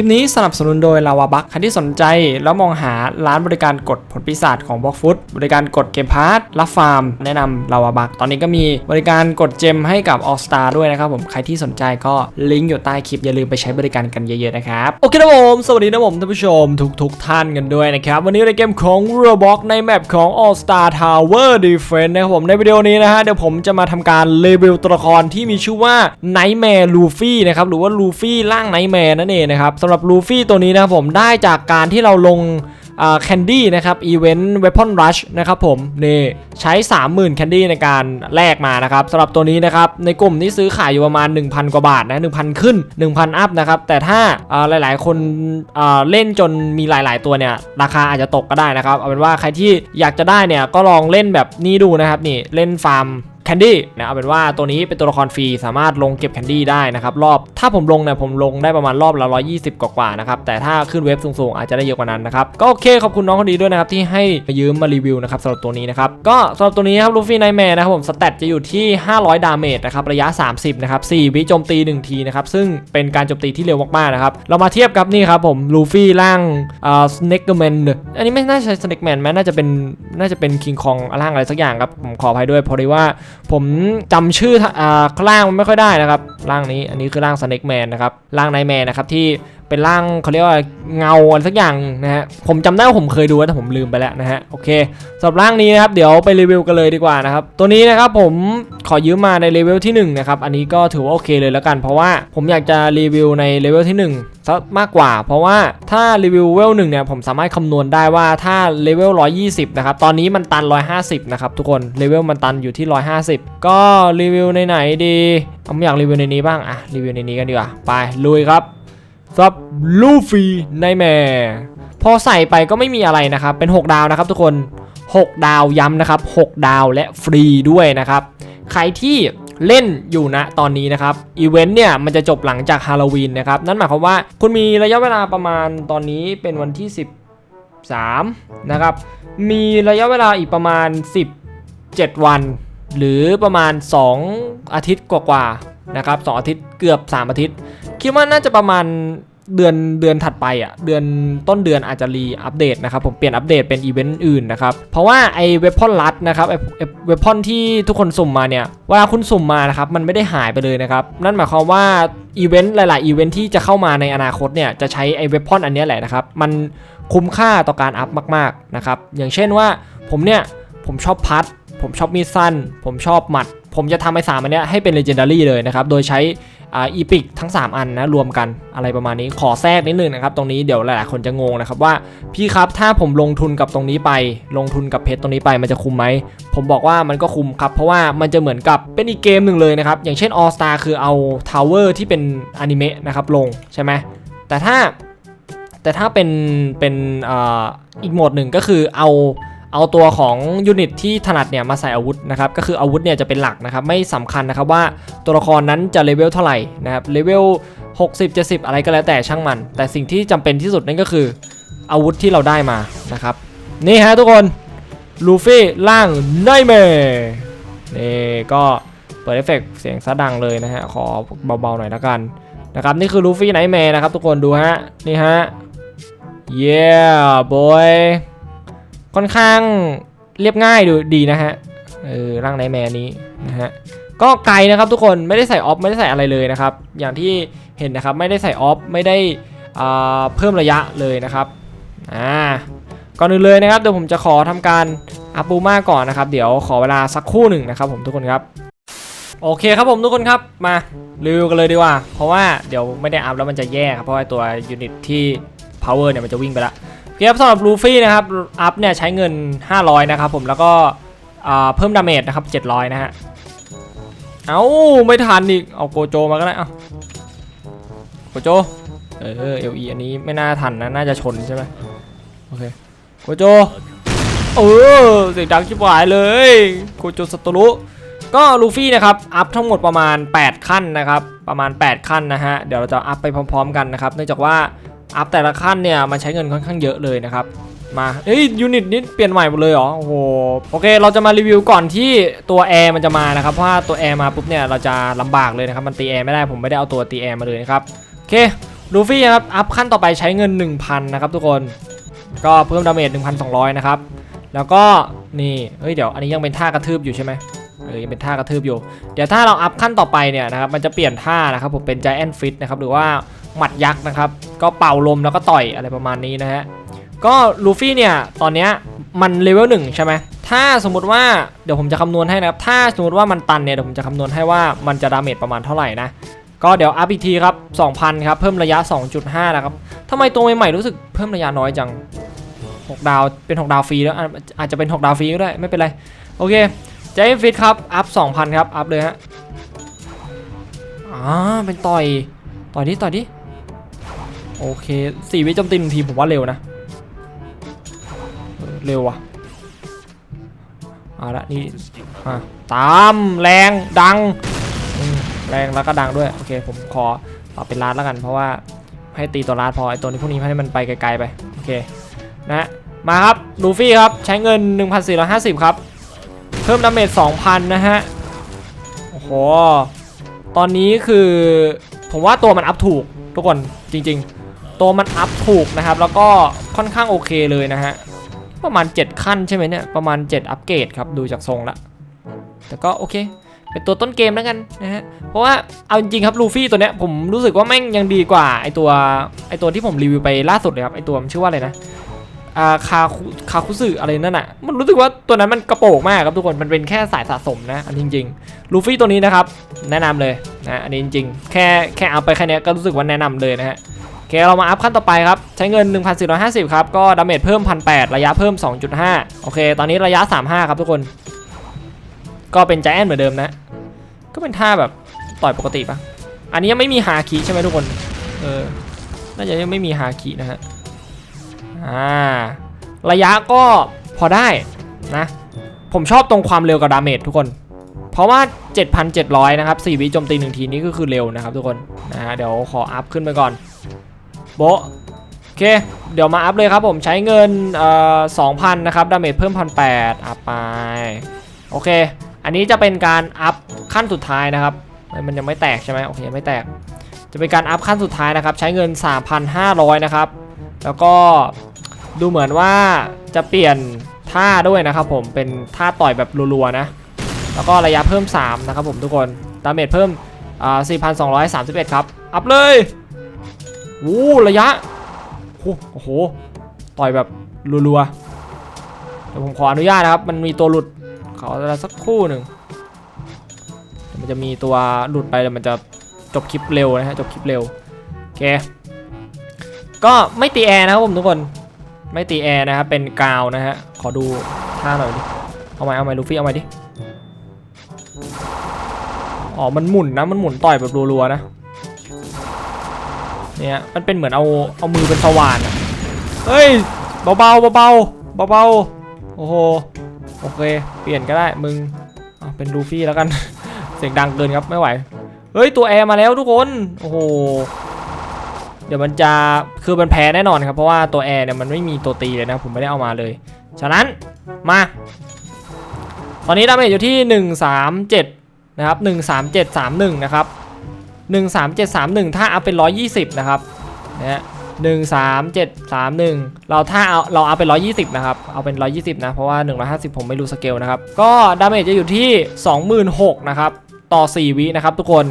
ลิปนี้สนับสนุนโดยลาวาบัคใครที่สนใจแล้วมองหาร้านบริการกดผลปีศาจของบล็อกฟุตบริการกดเกมพาร์ทรับฟาร์ม แนะนำลาวาบัคตอนนี้ก็มีบริการกดเจมให้กับ All Star ด้วยนะครับผมใครที่สนใจก็ลิงก์อยู่ใต้คลิปอย่าลืมไปใช้บริการกันเยอะๆนะครับโอเคนะผมสวัสดีนะผมท่านผู้ชมทุกๆท่านกันด้วยนะครับวันนี้ในเกมของ Roblox ในแมปของ All Star Tower Defense นะครับผมในวิดีโอนี้นะฮะเดี๋ยวผมจะมาทำการเลเวลตัวละครที่มีชื่อว่า Nightmare Luffy นะครับหรือว่า Luffy ร่าง Nightmare นั่นเองนะครับสำหรับ Luffy ตัวนี้นะครับผมได้จากการที่เราลงแคนดี้นะครับอีเวนต์ Weapon Rush นะครับผมนี่ใช้ 30,000แคนดี้ในการแลกมานะครับสำหรับตัวนี้นะครับในกลุ่มนี้ซื้อขายอยู่ประมาณ 1,000 กว่าบาทนะ1,000 ขึ้น 1,000 อัพนะครับแต่ถ้าหลาย ๆ คนเล่นจนมีหลาย ๆ ตัวเนี่ยราคาอาจจะตกก็ได้นะครับเอาเป็นว่าใครที่อยากจะได้เนี่ยก็ลองเล่นแบบนี้ดูนะครับนี่เล่นฟาร์ม คนดี้นะเอาเป็นว่าตัวนี้เป็นตัวละครฟรีสามารถลงเก็บแคนดี้ได้นะครับรอบถ้าผมลงเนี่ยผมลงได้ประมาณรอบละ120 กว่าๆนะครับแต่ถ้าขึ้นเว็บสูงๆอาจจะได้เยอะกว่านั้นนะครับก็โอเคขอบคุณน้องคนนี้ด้วยนะครับที่ให้มายืมมารีวิวนะครับสำหรับตัวนี้นะครับก็สำหรับตัวนี้ครับลูฟี่ไนแมร์นะครับผมสเตตจะอยู่ที่ 500 ดาเมจนะครับระยะ 30นะครับ4วิโจมตี 1 ทีนะครับซึ่งเป็นการโจมตีที่เร็วมากๆนะครับเรามาเทียบกับนี่ครับผมลูฟี่ร่างอ่าสเน็กเกอร์แมนอันนี้ไม่น่าใช่สเน็กแมนแม้น่าจะเป็นน่าจะเป็นคิงคองร่างอะไรสักอย่างครับผมขออภัยด้วยเพราะว่าผมจำชื่ออ่าร่างมันไม่ค่อยได้นะครับร่างนี้อันนี้คือร่างสเน็กแมนนะครับร่างไนแมนนะครับที่ เป็นร่างเขาเรียกว่าเงาอะไรสักอย่างนะฮะผมจำได้ว่าผมเคยดูแต่ผมลืมไปแล้วนะฮะโอเคสำหรับร่างนี้นะครับเดี๋ยวไปรีวิวกันเลยดีกว่านะครับตัวนี้นะครับผมขอยืมมาในเลเวลที่1นะครับอันนี้ก็ถือว่าโอเคเลยแล้วกัน เพราะว่าผมอยากจะรีวิวในเลเวลที่1ซะมากกว่า เพราะว่าถ้ารีวิวเลเวลหนึ่งเนี่ยผมสามารถคำนวณได้ว่าถ้าเลเวล120นะครับตอนนี้มันตัน 150นะครับทุกคนเลเวลมันตันอยู่ที่ 150 ก็รีวิวในไหนดีผมอยากรีวิวในนี้บ้างอะรีวิวในนี้กันดีกว่าไปลุยครับ ซับลูฟี่ไนแมร์พอใส่ไปก็ไม่มีอะไรนะครับ เป็น 6 ดาวนะครับทุกคน 6 ดาวย้ำนะครับ 6 ดาวและฟรีด้วยนะครับ ใครที่เล่นอยู่นะตอนนี้นะครับอีเวนต์เนี่ยมันจะจบหลังจากฮาโลวีนนะครับ นั่นหมายความว่าคุณมีระยะเวลาประมาณตอนนี้เป็นวันที่ 13 นะครับ มีระยะเวลาอีกประมาณ 17 วัน หรือประมาณ 2 อาทิตย์กว่าๆนะครับ2อาทิตย์เกือบ 3 อาทิตย์ คิดว่าน่าจะประมาณเดือนเดือนถัดไปอะเดือนต้นเดือนอาจจะรีอัปเดตนะครับผมเปลี่ยนอัปเดตเป็นอีเวนต์อื่นนะครับเพราะว่าไอเวพอนลัดนะครับไอเวพอนที่ทุกคนสุ่มมาเนี่ยเวลาคุณสุ่มมานะครับมันไม่ได้หายไปเลยนะครับนั่นหมายความว่าอีเวนต์หลาย ๆ อีเวนต์ที่จะเข้ามาในอนาคตเนี่ยจะใช้ไอเวพอนอันนี้แหละนะครับมันคุ้มค่าต่อการอัพมาก ๆ นะครับอย่างเช่นว่าผมเนี่ยผมชอบพัด ผมชอบมีดสั้น ผมชอบหมัด ผมจะทำไอ้สามอันเนี้ยให้เป็น legendary เลยนะครับ โดยใช้อีพิกทั้ง 3 อันนะรวมกันอะไรประมาณนี้ขอแทรกนิดนึงนะครับ ตรงนี้เดี๋ยวหลายๆคนจะงงนะครับว่าพี่ครับถ้าผมลงทุนกับตรงนี้ไป ลงทุนกับเพชรตรงนี้ไปมันจะคุ้มไหม ผมบอกว่ามันก็คุ้มครับเพราะว่ามันจะเหมือนกับเป็นอีกเกมหนึ่งเลยนะครับ อย่างเช่น All Star คือเอาทาวเวอร์ที่เป็นอนิเมะนะครับลงใช่ไหมแต่ถ้าแต่ถ้าเป็นเป็นออีกโหมดหนึ่งก็คือเอา เอาตัวของยูนิตที่ถนัดเนี่ยมาใส่อาวุธนะครับก็คืออาวุธเนี่ยจะเป็นหลักนะครับไม่สำคัญนะครับว่าตัวละครนั้นจะเลเวลเท่าไหร่นะครับเลเวล60 70 อะไรก็แล้วแต่ช่างมัน แต่สิ่งที่จำเป็นที่สุดนั่นก็คือ อาวุธที่เราได้มานะครับนี่ฮะทุกคนลูฟี่ล่างไนเมร์นี่ก็เปิดเอฟเฟกต์เสียงซะดังเลยนะฮะขอเบาๆหน่อยละกันนะครับนี่คือลูฟี่ไนแมร์นะครับทุกคนดูฮะนี่ฮะ yeah boy ค่อนข้างเรียบง่ายดูดีนะฮะเออร่างไนแมร์นี้นะฮะก็ไกลนะครับทุกคนไม่ได้ใส่ออฟไม่ได้ใส่อะไรเลยนะครับ อย่างที่เห็นนะครับไม่ได้ใส่ออฟไม่ได้อ่าเพิ่มระยะเลยนะครับอ่าก่อนอื่นเลยนะครับเดี๋ยวผมจะขอทำการอัพบูมาก่อนนะครับ เดี๋ยวขอเวลาสักคู่หนึ่งนะครับ ผมทุกคนครับ โอเคครับผมทุกคนครับมารีวิวกันเลยดีกว่า เพราะว่าเดี๋ยวไม่ได้อัพแล้วมันจะแย่ครับเพราะว่าตัวยูนิตที่ power เนี่ยมันจะวิ่งไปละ เคครับสำหรับลูฟี่นะครับ อัพเนี่ยใช้เงิน 500 นะครับผมแล้วก็เพิ่มดาเมจนะครับ 700 นะฮะ เอาไม่ทันอีก เอาโกโจมาก็ได้ เอาโกโจ เออเอลีอันนี้ไม่น่าทันนะ น่าจะชนใช่ไหมโอเค โกโจ เออเสียงดังชิบหายเลย โกโจสตรุก็ลูฟี่นะครับ อัพทั้งหมดประมาณ 8 ขั้นนะครับ ประมาณ 8 ขั้นนะฮะ เดี๋ยวเราจะอัพไปพร้อม ๆ กันนะครับ เนื่องจากว่า อัพแต่ละขั้นเนี่ยมันใช้เงินค่อนข้างเยอะเลยนะครับมาเอ้ยยูนิตนี้เปลี่ยนใหม่หมดเลยเหรอโอ้โหโอเค เราจะมารีวิวก่อนที่ตัวแอร์มันจะมานะครับเพราะว่าตัวแอร์มาปุ๊บเนี่ยเราจะลำบากเลยนะครับมันตีแอร์ไม่ได้ผมไม่ได้เอาตัวตีแอร์มาเลยนะครับโอเคลูฟี่ครับอัพขั้นต่อไปใช้เงิน 1,000นะครับทุกคนก็เพิ่มดาเมจ1,200นะครับแล้วก็นี่เฮ้ยเดี๋ยวอันนี้ยังเป็นท่ากระทืบอยู่ใช่ไหมเออยังเป็นท่ากระทืบอยู่ เดี๋ยวถ้าเราอัพขั้นต่อไปเนี่ยนะครับมันจะเปลี่ยนท่านะครับผมเป็น Giant Fit นะครับหรือว่า หมัดยักษ์นะครับ ก็เป่าลมแล้วก็ต่อยอะไรประมาณนี้นะฮะ ก็ลูฟี่เนี่ยตอนเนี้ยมันเลเวลหนึ่งใช่ไหมถ้าสมมติว่าเดี๋ยวผมจะคำนวณให้นะครับ ถ้าสมมติว่ามันตันเนี่ยเดี๋ยวผมจะคำนวณให้ว่ามันจะดาเมจประมาณเท่าไหร่นะ ก็เดี๋ยวอัพอีกทีครับ 2,000 ครับ เพิ่มระยะ 2.5 นะครับทำไมตัวใหม่ๆรู้สึกเพิ่มระยะน้อยจัง 6 ดาวเป็น 6 ดาวฟรีแล้วอาจจะเป็น 6 ดาวฟรีก็ได้ไม่เป็นไร โอเคใจมฟิตครับ อัพ 2,000 ครับ อัพเลยฮะอ่าเป็นต่อย ต่อยดิ ต่อยดิ โอเคสี่วิโจมตีหนึ่งทีผมว่าเร็วนะ เร็วว่ะเอาละนี่ตามแรงดัง แรงแล้วก็ดังด้วย โอเค ผมขอปรับเป็นลานแล้วกัน เพราะว่าให้ตีตัวลานพอไอตัวนี้พวกนี้ให้มันไปไกลๆไป โอเค นะ มาครับลูฟี่ครับ ใช้เงิน 1,450 ครับ เพิ่มดาเมจ2,000 นะฮะ โอ้โห ตอนนี้คือ ผมว่าตัวมันอัพถูกทุกคนจริง ๆ ตัวมันอัพถูกนะครับ แล้วก็ค่อนข้างโอเคเลยนะฮะ ประมาณ 7 ขั้นใช่ไหมเนี่ย ประมาณ 7 อัปเกรดครับ ดูจากทรงละ แต่ก็โอเค เป็นตัวต้นเกมแล้วกันนะฮะ เพราะว่าเอาจริงครับลูฟี่ตัวเนี้ยผมรู้สึกว่าแม่งยังดีกว่าไอตัวไอตัวที่ผมรีวิวไปล่าสุดเลยครับ ไอตัวมันชื่อว่าอะไรนะอาคาคุคาคุสึอะไรนั่นอะ มันรู้สึกว่าตัวนั้นมันกระโปงมากครับทุกคน มันเป็นแค่สายสะสมนะอันจริงๆลูฟี่ตัวนี้นะครับ แนะนำเลยนะ อันนี้จริงๆ แค่แค่เอาไปแค่นี้ก็รู้สึกว่าแนะนำเลยนะฮะ เคเรามาอัพขั้นต่อไปครับ ใช้เงิน 1,450 ครับ ก็ดาเมจเพิ่ม 1,800 ระยะเพิ่ม 2.5 โอเค ตอนนี้ระยะ 35 ครับทุกคน ก็เป็นใจนเหมือนเดิมนะ ก็เป็นท่าแบบต่อยปกติปะอันนี้ยังไม่มีฮาคิใช่ไหมทุกคน เออ น่าจะยังไม่มีฮาคินะฮะ อ่า ระยะก็พอได้นะ ผมชอบตรงความเร็วกับดาเมจทุกคน เพราะว่า 7,700 นะครับ 4 วิโจมตี 1 ทีนี้ก็คือเร็วนะครับทุกคน นะฮะ เดี๋ยวขออัพขึ้นไปก่อน โบะโอเค เดี๋ยวมาอัพเลยครับผมใช้เงินเอ่อ2,000นะครับดาเมจเพิ่ม1,800อัพไป โอเค อันนี้จะเป็นการอัพขั้นสุดท้ายนะครับ มันยังไม่แตกใช่ไหมโอเคยังไม่แตก จะเป็นการอัพขั้นสุดท้ายนะครับ ใช้เงิน 3,500 นะครับ แล้วก็ดูเหมือนว่าจะเปลี่ยนท่าด้วยนะครับผมเป็นท่าต่อยแบบรัวๆนะ แล้วก็ระยะเพิ่ม 3 นะครับผมทุกคนดาเมจเพิ่มอ่า4,231 ครับ อัพเลย โอ้ระยะโอ้โหต่อยแบบรัวๆเดี๋ยวผมขออนุญาตนะครับ มันมีตัวหลุดขอเวลาสักครู่หนึ่งมันจะมีตัวหลุดไปแล้วมันจะจบคลิปเร็วนะฮะจบคลิปเร็วโอเคก็ไม่ตีแอร์นะครับผมทุกคนไม่ตีแอร์นะครับเป็นกาวนะฮะขอดูท่าหน่อยดิเอาไหมเอาไหมลูฟี่เอาไหมดิอ๋อมันหมุนนะมันหมุนต่อยแบบรัวๆนะ เนี่ยมันเป็นเหมือนเอาเอามือเป็นสว่านอะเฮ้ยเบาๆเบาๆเบาๆโอ้โหโอเค เปลี่ยนก็ได้มึงเอาเป็นลูฟี่แล้วกัน เสียงดังเกินครับไม่ไหวเฮ้ยตัวแอร์มาแล้วทุกคนโอ้โหเดี๋ยวมันจะคือมันแพ้แน่นอนครับเพราะว่าตัวแอร์เนี่ยมันไม่มีตัวตีเลยนะผมไม่ได้เอามาเลย ฉะนั้นมา ตอนนี้ดาเมจอยู่ที่ 137 นะครับ 13731 นะครับ 13731 ถ้าเอาเป็น 120 นะครับนะฮะ13731เจ็ดสามหนึ่งเราถ้าเอาเราเอาเป็น120นะครับ เอาเป็น120นะ เพราะว่า150ผมไม่รู้สเกลนะครับ ก็ดาเมจจะอยู่ที่26,000นหกนะครับต่อ4วินะครับทุกคน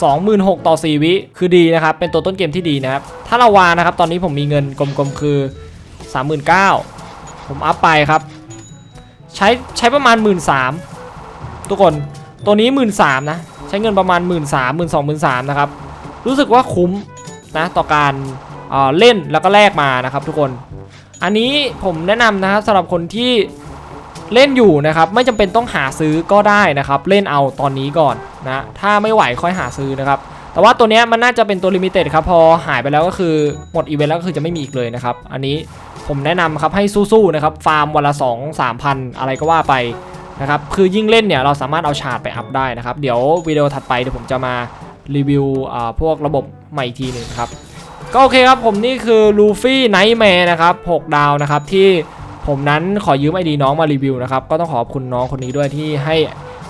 26,000ต่อ 4 วิคือดีนะครับ เป็นตัวต้นเกมที่ดีนะครับ ถ้าเราวานะครับ ตอนนี้ผมมีเงินกลมๆคือ 39,000ผมอัพไปครับ ใช้ใช้ประมาณ 13,000ทุกคนตัวนี้ 13,000นะ ใช้เงินประมาณ 1 3 0 0 0 0 2 3 0 0 0นะครับ รู้สึกว่าคุ้มนะต่อการเอ่อเล่นแล้วก็แลกมานะครับทุกคน อันนี้ผมแนะนำนะครับสำหรับคนที่เล่นอยู่นะครับ ไม่จำเป็นต้องหาซื้อก็ได้นะครับ เล่นเอาตอนนี้ก่อนนะถ้าไม่ไหวค่อยหาซื้อนะครับแต่ว่าตัวนี้มันน่าจะเป็นตัวลิมิเต็ดครับพอหายไปแล้วก็คือหมดอีเวนต์แล้วก็คือจะไม่มีอีกเลยนะครับ อันนี้ผมแนะนำครับให้สู้ๆนะครับฟาร์มวันละ 2 3พันอะไรก็ว่าไป นะครับคือยิ่งเล่นเนี่ยเราสามารถเอาชาร์จไปอัพได้นะครับ เดี๋ยววิดีโอถัดไปเดี๋ยวผมจะมารีวิวอ่าพวกระบบใหม่อีกทีหนึ่งครับ ก็โอเคครับผมนี่คือลูฟี่ไนท์แมร์นะครับ 6 ดาวนะครับที่ผมนั้นขอยืมไอดีน้องมารีวิวนะครับ ก็ต้องขอบคุณน้องคนนี้ด้วยที่ให้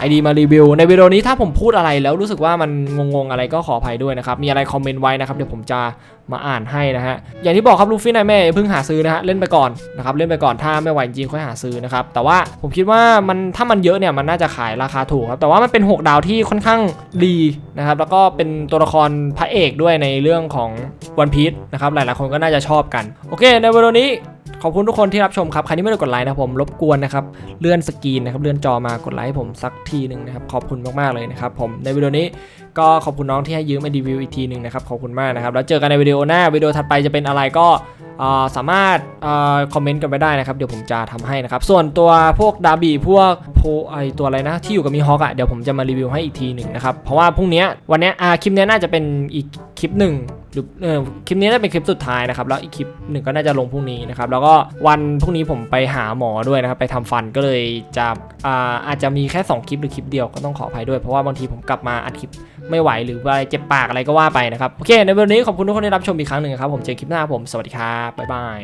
ID มารีวิวในวิดีโอนี้ถ้าผมพูดอะไรแล้วรู้สึกว่ามันงงๆอะไรก็ขออภัยด้วยนะครับ มีอะไรคอมเมนต์ไว้นะครับเดี๋ยวผมจะมาอ่านให้นะฮะ อย่างที่บอกครับลูฟี่นายแม่เพิ่งหาซื้อนะฮะเล่นไปก่อนนะครับเล่นไปก่อนถ้าไม่ไหวจริงค่อยหาซื้อนะครับแต่ว่าผมคิดว่ามันถ้ามันเยอะเนี่ยมันน่าจะขายราคาถูกครับแต่ว่ามันเป็น 6 ดาวที่ค่อนข้างดีนะครับแล้วก็เป็นตัวละครพระเอกด้วยในเรื่องของวันพีชนะครับหลายๆคนก็น่าจะชอบกัน โอเค ในวิดีโอนี้ ขอบคุณทุกคนที่รับชมครับ ใครที่ไม่ได้กดไลค์นะผมรบกวนนะครับ เลื่อนสกรีนนะครับ เลื่อนจอมากดไลค์ให้ผมสักทีหนึ่งนะครับ ขอบคุณมากๆเลยนะครับผม ในวิดีโอนี้ก็ขอบคุณน้องที่ให้ยืมมารีวิวอีกทีหนึ่งนะครับ ขอบคุณมากนะครับ แล้วเจอกันในวิดีโอหน้า วิดีโอถัดไปจะเป็นอะไรก็สามารถอคอมเมนต์กันไปได้นะครับ เดี๋ยวผมจะทำให้นะครับ ส่วนตัวพวกดาบีพวกโพไอตัวอะไรนะ ที่อยู่กับมีฮอกอะเดี๋ยวผมจะมารีวิวให้อีกทีหนึ่งนะครับ เพราะว่าพรุ่งนี้วันนี้คลิปนี้น่าจะเป็นอีกคลิปหนึ่ง หรือเออคลิปนี้น่าจะเป็นคลิปสุดท้ายนะครับแล้วอีกคลิปหนึ่งก็น่าจะลงพรุ่งนี้นะครับแล้วก็วันพรุ่งนี้ผมไปหาหมอด้วยนะครับไปทำฟันก็เลยจะอ่าอาจจะมีแค่ 2 คลิปหรือคลิปเดียวก็ต้องขออภัยด้วยเพราะว่าบางทีผมกลับมาอัดคลิปไม่ไหวหรือว่าเจ็บปากอะไรก็ว่าไปนะครับโอเคในวันนี้ขอบคุณทุกคนที่รับชมอีกครั้งหนึ่งครับผมเจอคลิปหน้าผมสวัสดีครับบ๊ายบาย